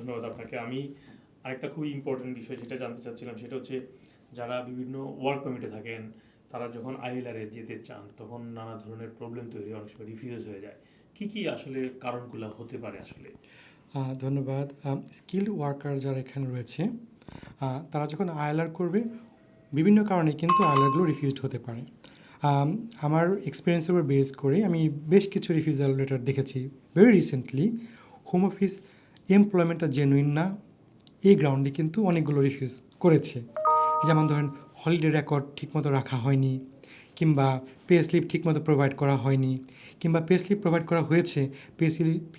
ধন্যবাদ আপনাকে। আমি আরেকটা খুবই ইম্পর্টেন্ট বিষয় যেটা জানতে চাচ্ছিলাম, সেটা হচ্ছে যারা বিভিন্ন ওয়ার্ক পারমিটে থাকেন, তারা যখন আইএলআরে যেতে চান, তখন নানা ধরনের প্রবলেম তৈরি, অনেক সময় রিফিউজ হয়ে যায়। কি কি আসলে কারণগুলো হতে পারে আসলে? ধন্যবাদ। স্কিল ওয়ার্কার যারা এখানে রয়েছে তারা যখন আইএলআর করবে, বিভিন্ন কারণে কিন্তু আইএলআরগুলো রিফিউজড হতে পারে। আমার এক্সপিরিয়েন্সের উপর বেস করে আমি বেশ কিছু রিফিউজাল লেটার দেখেছি। ভেরি রিসেন্টলি হোম অফিস এমপ্লয়মেন্টটা জেনুইন না এই গ্রাউন্ডে কিন্তু অনেকগুলো রিফিউজ করেছে। যেমন ধরেন হলিডে রেকর্ড ঠিকমতো রাখা হয়নি কিংবা পে স্লিপ ঠিকমতো প্রোভাইড করা হয়নি কিংবা পে স্লিপ প্রোভাইড করা হয়েছে পে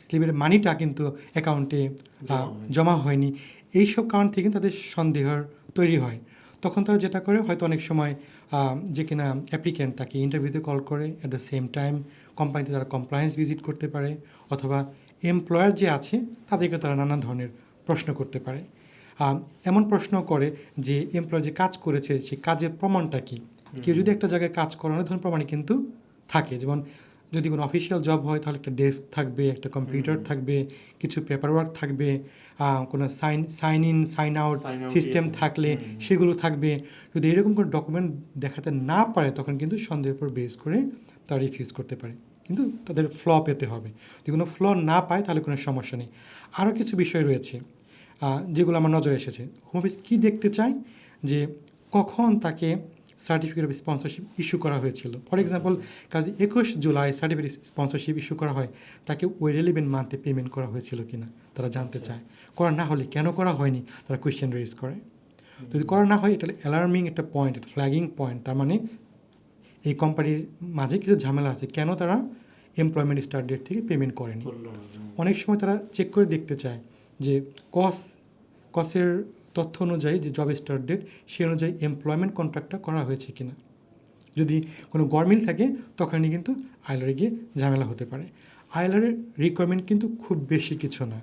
স্লিপের মানিটা কিন্তু অ্যাকাউন্টে জমা হয়নি। এইসব কারণ থেকে তাদের সন্দেহ তৈরি হয়। তখন তারা যেটা করে হয়তো অনেক সময় যে কিনা অ্যাপ্লিক্যান্ট তাকে ইন্টারভিউতে কল করে অ্যাট দ্য সেম টাইম কোম্পানিতে তারা কমপ্লায়েন্স ভিজিট করতে পারে অথবা এমপ্লয়ার যে আছে তাদেরকে তারা নানান ধরনের প্রশ্ন করতে পারে। এমন প্রশ্ন করে যে এমপ্লয়ার যে কাজ করেছে সেই কাজের প্রমাণটা কী? কেউ যদি একটা জায়গায় কাজ করে অনেক ধরনের প্রমাণই কিন্তু থাকে। যেমন যদি কোনো অফিসিয়াল জব হয় তাহলে একটা ডেস্ক থাকবে একটা কম্পিউটার থাকবে কিছু পেপার ওয়ার্ক থাকবে কোনো sign sign in sign out system থাকলে। সেগুলো থাকবে। যদি এরকম কোনো ডকুমেন্ট দেখাতে না পারে তখন কিন্তু সন্দেহের উপর বেস করে তারা রিফিউজ করতে পারে। কিন্তু তাদের ফ্ল পেতে হবে। যদি কোনো ফ্ল না পায় তাহলে কোনো সমস্যা নেই। আরও কিছু বিষয় রয়েছে যেগুলো আমার নজরে এসেছে। হোম অফিস কী দেখতে চায়? যে কখন তাকে সার্টিফিকেট অফ স্পন্সরশিপ ইস্যু করা হয়েছিল। ফর এক্সাম্পল কাজ একুশ জুলাই সার্টিফিকেট স্পন্সরশিপ ইস্যু করা হয় তাকে ওই রেলিভেন্ট মান্থে পেমেন্ট করা হয়েছিল কি না তারা জানতে আচ্ছা। চায়। করা না হলে কেন করা হয়নি? তারা কোয়েশ্চেন রেজ করে। যদি করা না হয় এটা অ্যালার্মিং একটা পয়েন্ট ফ্ল্যাগিং পয়েন্ট তার মানে এই কোম্পানির মাঝে কিছু ঝামেলা আছে। কেন তারা এমপ্লয়মেন্ট স্টার্ট ডেট থেকে পেমেন্ট করেনি। অনেক সময় তারা চেক করে দেখতে চায় যে কস কসের তথ্য অনুযায়ী যে জব স্টার্ট ডেট সে অনুযায়ী এমপ্লয়মেন্ট কন্ট্রাক্টটা করা হয়েছে কিনা। যদি কোনো গরমিল থাকে তখনই কিন্তু আইলারে গিয়ে ঝামেলা হতে পারে। আইলারের রিকোয়ারমেন্ট কিন্তু খুব বেশি কিছু না।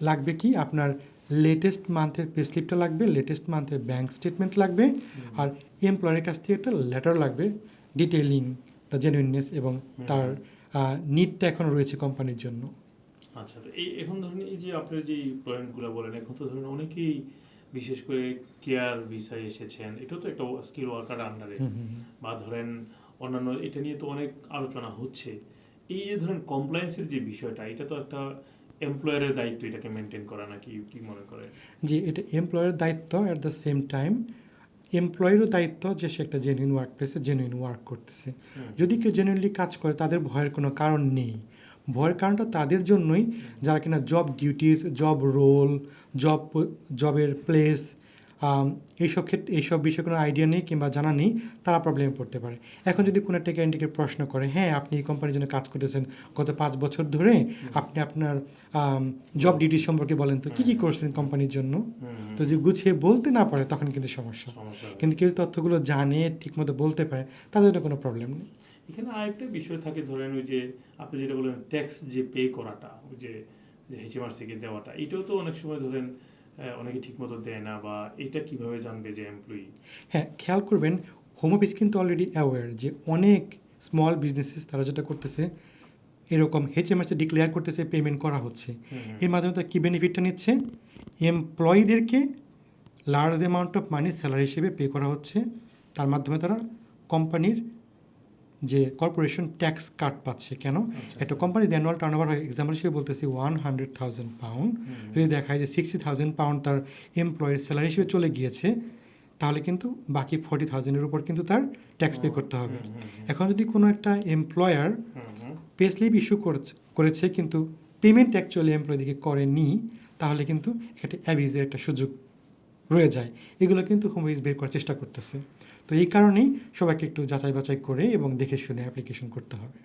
লাগবে কি? আপনার লেটেস্ট মান্থের পে স্লিপটা লাগবে লেটেস্ট মান্থের ব্যাঙ্ক স্টেটমেন্ট লাগবে আর এমপ্লয়ারের কাছ থেকে একটা লেটার লাগবে। ডিটেইলিং দ্য জেনুইননেস এবং তার নিডটা এখন রয়েছে কোম্পানির জন্য। আচ্ছা তো এই এখন ধরুন এই যে আপনার যে পয়েন্টগুলো বলেন এখন তো ধরুন অনেকেই বিশেষ করে কেয়ার ভিসায় এসেছেন এটাও তো একটা স্কিল ওয়ার্কার আন্ডারে। বা ধরেন অন্যান্য এটা নিয়ে তো অনেক আলোচনা হচ্ছে। এই যে ধরেন কমপ্লায়েন্সের যে বিষয়টা এটা তো একটা এমপ্লয়ারের দায়িত্ব এটাকে মেনটেন করা নাকি কি মনে করেন? যে এটা এমপ্লয়ারের দায়িত্ব অ্যাট দ্য সেম টাইম এমপ্লয়েরও দায়িত্ব যে সে একটা জেনুইন ওয়ার্ক প্লেসে জেনুইন ওয়ার্ক করতেছে যদি কেউ জেনুইনলি কাজ করে তাদের ভয়ের কোনো কারণ নেই। ভয়ের কারণটা তাদের জন্যই যারা কিনা job duties job role job জবের প্লেস এইসব ক্ষেত্রে এইসব বিষয়ে কোনো আইডিয়া নেই কিংবা জানা নেই তারা প্রবলেমে পড়তে পারে। এখন যদি কোনো একটা ক্যান্ডিডেট প্রশ্ন করে হ্যাঁ আপনি এই কোম্পানির জন্য কাজ করতেছেন গত পাঁচ বছর ধরে আপনি আপনার জব ডিউটি সম্পর্কে বলেন তো কী কী করছেন কোম্পানির জন্য? তো যে গুছিয়ে বলতে না পারে তখন কিন্তু সমস্যা। কিন্তু কেউ তথ্যগুলো জানে ঠিকমতো বলতে পারে তাদের জন্য কোনো প্রবলেম নেই। এখানে আরেকটা বিষয় থাকে ধরেন ওই যে আপনি যেটা বলেন ট্যাক্স যে পে করাটা ওই যে এইচএমআরসিকে দেওয়াটা এটাও তো অনেক সময় ধরেন অনেকে ঠিকমতো দেয় না বা এটা কীভাবে জানবে যে এমপ্লয়ি হ্যাঁ খেয়াল করবেন হোম অফিস কিন্তু অলরেডি অ্যাওয়্যার যে অনেক স্মল বিজনেসেস তারা যেটা করতেছে এরকম হেচএমএসে ডিক্লেয়ার করতেছে পেমেন্ট করা হচ্ছে। এর মাধ্যমে তারা কী বেনিফিটটা নিচ্ছে? এমপ্লয়ীদেরকে large amount of money salary হিসেবে পে করা হচ্ছে। তার মাধ্যমে তারা কোম্পানির যে কর্পোরেশন ট্যাক্স কাট পাচ্ছে কেন? একটা কোম্পানির অ্যানুয়াল টার্ন ওভার হয় এক্সাম্পল হিসেবে বলতেছি ওয়ান হান্ড্রেড থাউজেন্ড পাউন্ড যদি দেখায় যে সিক্সটি থাউজেন্ড পাউন্ড তার এমপ্লয়ের স্যালারি হিসেবে চলে গিয়েছে তাহলে কিন্তু বাকি ফর্টি থাউজেন্ডের উপর কিন্তু তার ট্যাক্স পে করতে হবে। এখন যদি কোনো একটা এমপ্লয়ার পে স্লিপ ইস্যু করেছে করেছে কিন্তু পেমেন্ট অ্যাকচুয়ালি এমপ্লয় দিকে করেনি তাহলে কিন্তু একটা অ্যাবিউজের একটা সুযোগ রয়ে যায়। এগুলো কিন্তু হোম অফিস বের করার চেষ্টা করতেছে। তো এই কারণেই সবাইকে একটু যাচাই বাছাই করে এবং দেখে শুনে অ্যাপ্লিকেশন করতে হবে।